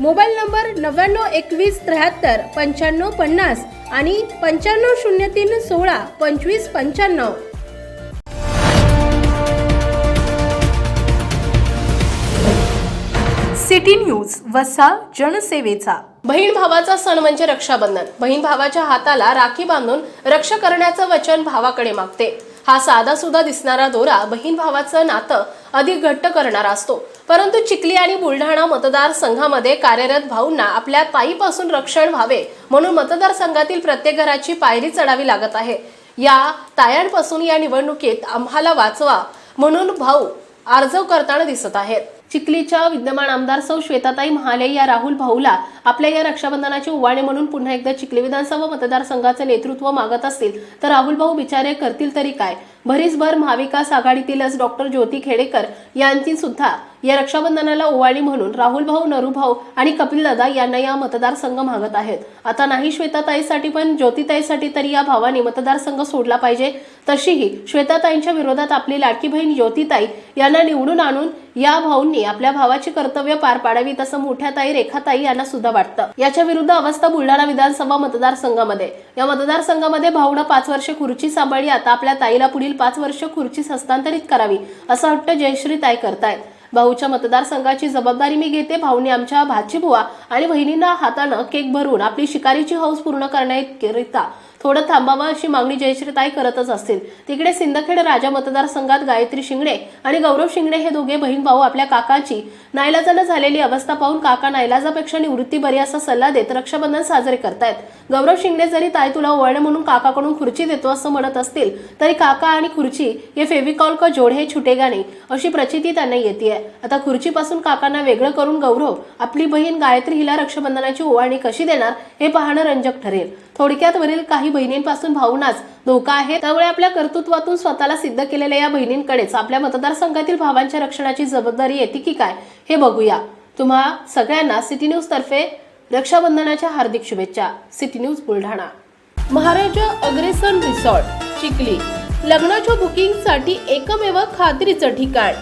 Mobile number नव्याण्णव एकवीस त्र्याहत्तर पंच्याण्णव पन्नास आणि पंच्याण्णव शून्य तीन सोळा पंचवीस पंच्याण्णव. सिटी न्यूज वसा जनसेवेचा. बहीण भावाचा सण म्हणजे रक्षाबंधन. बहीण भावाच्या हाताला राखी बांधून रक्षा करण्याचं वचन भावाकडे मागते. हा साधा सुद्धा दिसणारा दोरा बहीण भावाचं नातं अधिक घट्ट करणारा असतो. परंतु चिखली आणि बुलढाणा मतदारसंघामध्ये कार्यरत भाऊंना आपल्या ताईपासून रक्षण व्हावे म्हणून मतदारसंघातील प्रत्येक घराची पायरी चढावी लागत आहे. या तायांपासून या निवडणुकीत आम्हाला वाचवा म्हणून भाऊ अर्ज करताना दिसत आहेत. चिखलीच्या विद्यमान आमदार सौ श्वेताताई महाले या राहुल भाऊला आपल्या या रक्षाबंधनाची उवाणे म्हणून पुन्हा एकदा चिखली विधानसभा मतदारसंघाचे नेतृत्व मागत असतील तर राहुल भाऊ बिचारे करतील तरी काय? भरीसभर महाविकास आघाडीतीलच डॉक्टर ज्योती खेडेकर यांची सुद्धा या रक्षाबंधनाला ओवाळी म्हणून राहुल भाऊ नरू आणि कपिल दादा यांना या मतदारसंघ मागत आहेत. आता नाही श्वेताताईसाठी पण ज्योतिताईसाठी तरी या भावाने मतदारसंघ सोडला पाहिजे. तशीही श्वेताताईंच्या विरोधात आपली लाडकी बहीण ज्योतिताई यांना निवडून आणून या भाऊंनी आपल्या भावाची कर्तव्य पार पाडावी तसं मोठ्या ताई रेखाताई यांना सुद्धा वाटतं. याच्या विरुद्ध अवस्था बुलढाणा विधानसभा मतदारसंघामध्ये. या मतदारसंघामध्ये भाऊनं पाच वर्ष खुर्ची सांभाळली आता आपल्या ताईला पुढील पाच वर्ष खुर्ची हस्तांतरित करावी असा हट्ट जयश्री ताई करतायत. भाऊच्या मतदारसंघाची जबाबदारी मी घेते भाऊने आमच्या भाची बुवा आणि बहिणींना हातानं केक भरून आपली शिकारीची हौस पूर्ण करण्याकरिता थोडं थांबावं अशी मागणी जयश्रीताई करतच असतील. तिकडे सिंदखेड राजा मतदारसंघात गायत्री शिंगणे आणि गौरव शिंगणे हे दोघे बहीण भाऊ आपल्या काकाची नाईलाजानं झालेली अवस्था पाहून काका नाईलाजापेक्षा निवृत्ती बरी असा सल्ला देत रक्षाबंधन साजरे करतायत. गौरव शिंगणे जरी ताई तुला ओवाळणे म्हणून काकाकडून खुर्ची देतो असं म्हणत असतील तरी काका आणि खुर्ची हे फेविकॉल का जोड हे छुटेगा नाही अशी प्रचिती त्यांना येते आता खुर्चीपासून काकांना वेगळं करून गौरव आपली बहीण गायत्री हिला रक्षाबंधनाची ओवाळणी कशी देणार हे पाहणं रंजक ठरेल. थोडक्यात वरील काही बहिणींपासून भावनाच धोका आहे. त्यामुळे आपल्या कर्तृत्वातून स्वतःला सिद्ध केलेल्या या बहिणींकडेच आपल्या मतदारसंघातील भावांच्या रक्षणाची जबाबदारी येते की काय हे बघूया. तुम्हा सगळ्यांना सिटी न्यूज तर्फे रक्षाबंधनाच्या हार्दिक शुभेच्छा. City news Buldhana. Maharaja Agrasen resort Chikhli. लग्नाच्या बुकिंगसाठी एकमेव खात्रीचं ठिकाण.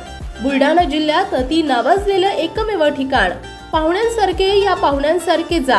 बुलढाणा जिल्ह्यात अति नावाजलेलं एकमेव ठिकाण. पाहुण्यांसारखे या पाहुण्यांसारखे जा.